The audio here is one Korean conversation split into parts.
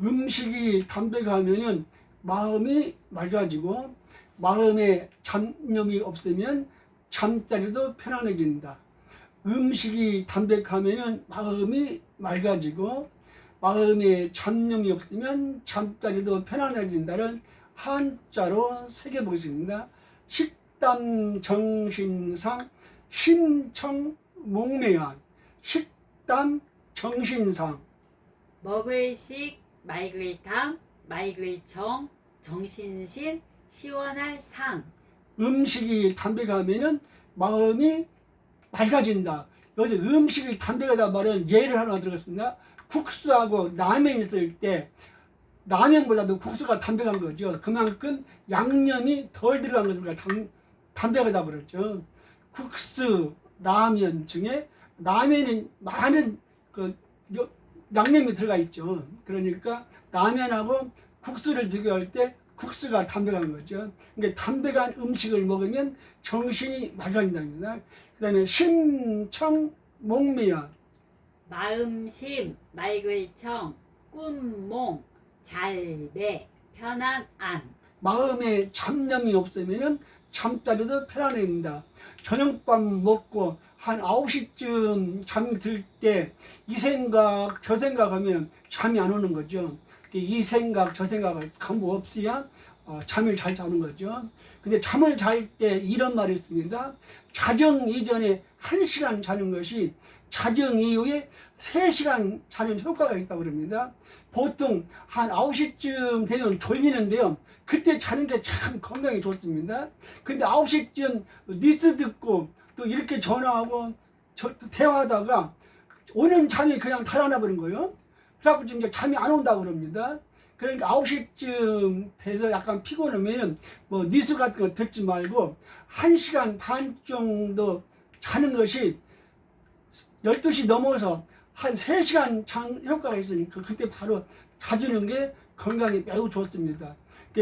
음식이 담백하면은 마음이 맑아지고 마음에 잡념이 없으면 잠자리도 편안해진다. 음식이 담백하면은 마음이 맑아지고 마음에 잡념이 없으면 잠자리도 편안해진다는 한자로 새겨보겠습니다. 식담 정신상 심청 목매한 식담 정신상 먹을 식, 맑을 정, 정신실, 시원할 상. 음식이 담백하면은 마음이 맑아진다. 여기서 음식이 담백하다 말은 예를 하나 들었습니다. 국수하고 라면 있을 때 라면보다도 국수가 담백한 거죠. 그만큼 양념이 덜 들어간 담, 담백하다 그랬죠. 국수, 라면 중에 라면은 많은 그 여- 양념이 들어가 있죠. 그러니까 라면하고 국수를 비교할 때 국수가 담백한 거죠. 그러니까 담백한 음식을 먹으면 정신이 맑아진답니다. 그 다음에 심청 목미야 마음심, 맑을 청, 꿈몽, 잘배, 편안 안. 마음에 잡념이 없으면 잠자리도 편안해진다. 저녁밥 먹고 한 9시쯤 잠이 들 때 이 생각 저 생각하면 잠이 안 오는 거죠. 이 생각 저 생각을 전부 없이야 어, 잠을 잘 자는 거죠. 근데 잠을 잘 때 이런 말이 있습니다. 자정 이전에 1시간 자는 것이 자정 이후에 3시간 자는 효과가 있다고 그럽니다. 보통 한 9시쯤 되면 졸리는데요. 그때 자는 게 참 건강에 좋습니다. 근데 9시쯤 뉴스 듣고 또 이렇게 전화하고 저, 또 대화하다가 오는 잠이 그냥 달아나 버린 거예요. 그래갖고 지금 이제 잠이 안 온다고 그럽니다. 그러니까 9시쯤 돼서 약간 피곤하면은 뭐 뉴스 같은 거 듣지 말고 1시간 반 정도 자는 것이 12시 넘어서 한 3시간 장 효과가 있으니까 그때 바로 자주는 게 건강에 매우 좋습니다.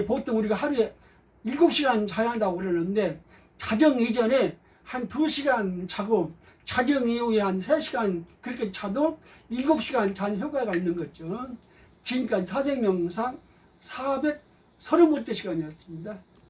보통 우리가 하루에 7시간 자야 한다고 그러는데 자정 이전에 한 2시간 자고 자정 이후에 한 3시간 그렇게 자도 7시간 자는 효과가 있는 거죠. 지금까지 사생명상 435째 시간이었습니다.